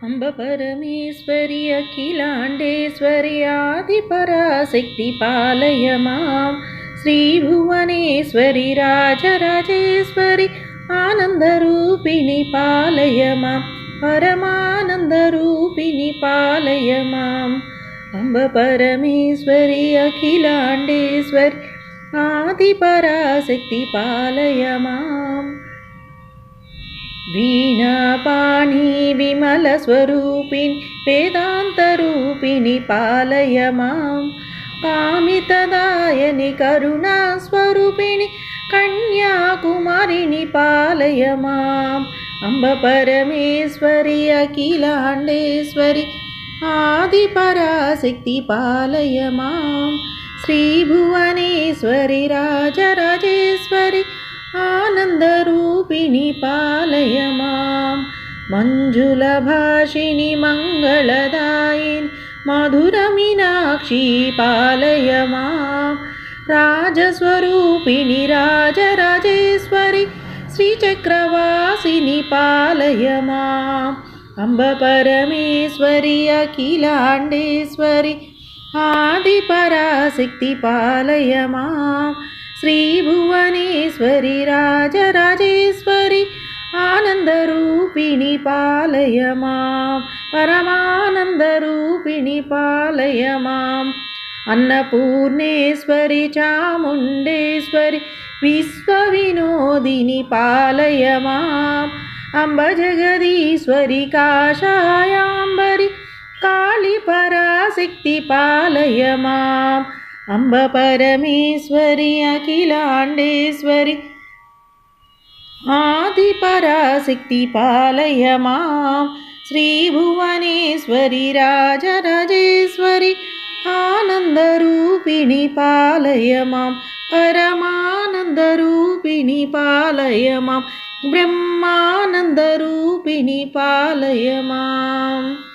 అంబ పరమేశ్వరి అఖిలాండేశ్వరి ఆదిపరాశక్తి పాలయ మాం శ్రీభువనేశ్వరి రాజరాజేశ్వరి ఆనందరూపిణి పాలయ మాం పరమానందరూపిణి పాలయ మాం అంబ పరమేశ్వరి అఖిలాండేశ్వరి ఆదిపరాశక్తి పాలయ మాం వీణాపాణి విమలస్వరూపిణి వేదాంతరూపిణి పాలయ మాం కామితదాయని కరుణాస్వరూపిణి కన్యాకుమారిని పాలయ మాం అంబ పరమేశ్వరి అఖిలాండేశ్వరి ఆదిపరాశక్తి పాలయ మాం శ్రీభువనేశ్వరి రాజరాజేశ్వరి ఆనందరూ పాలయ మాం మంజుల భాషిని మంగళదాయిని మధుర మీనాక్షి పాలయ మాం రాజస్వరూపిణి రాజరాజేశ్వరి శ్రీచక్రవాసిని పాలయ మాం అంబ పరమేశ్వరి అఖిలాండేశ్వరి ఆదిపరాశక్తి పాలయ మాం శ్రీభువనేశ్వరి రాజరాజేశ్వరి రూపిణి పాలయ మాం పరమానందరూపిణి పాలయ మాం అన్నపూర్ణేశ్వరి చాముండేశ్వరి విశ్వవినోదిని పాలయ మాం అంబ జగదీశ్వరి కాషాయాంబరి కాళి పరాశక్తి పాలయ మాం అంబ పరమేశ్వరి అఖిలాండేశ్వరి ఆదిపరాశక్తి పాలయ మాం శ్రీభువనేశ్వరి రాజరాజేశ్వరి ఆనందరూపిణి పాలయమాం. పరమానందరూపిణి పాలయమాం. బ్రహ్మానందరూపిణి పాలయమాం.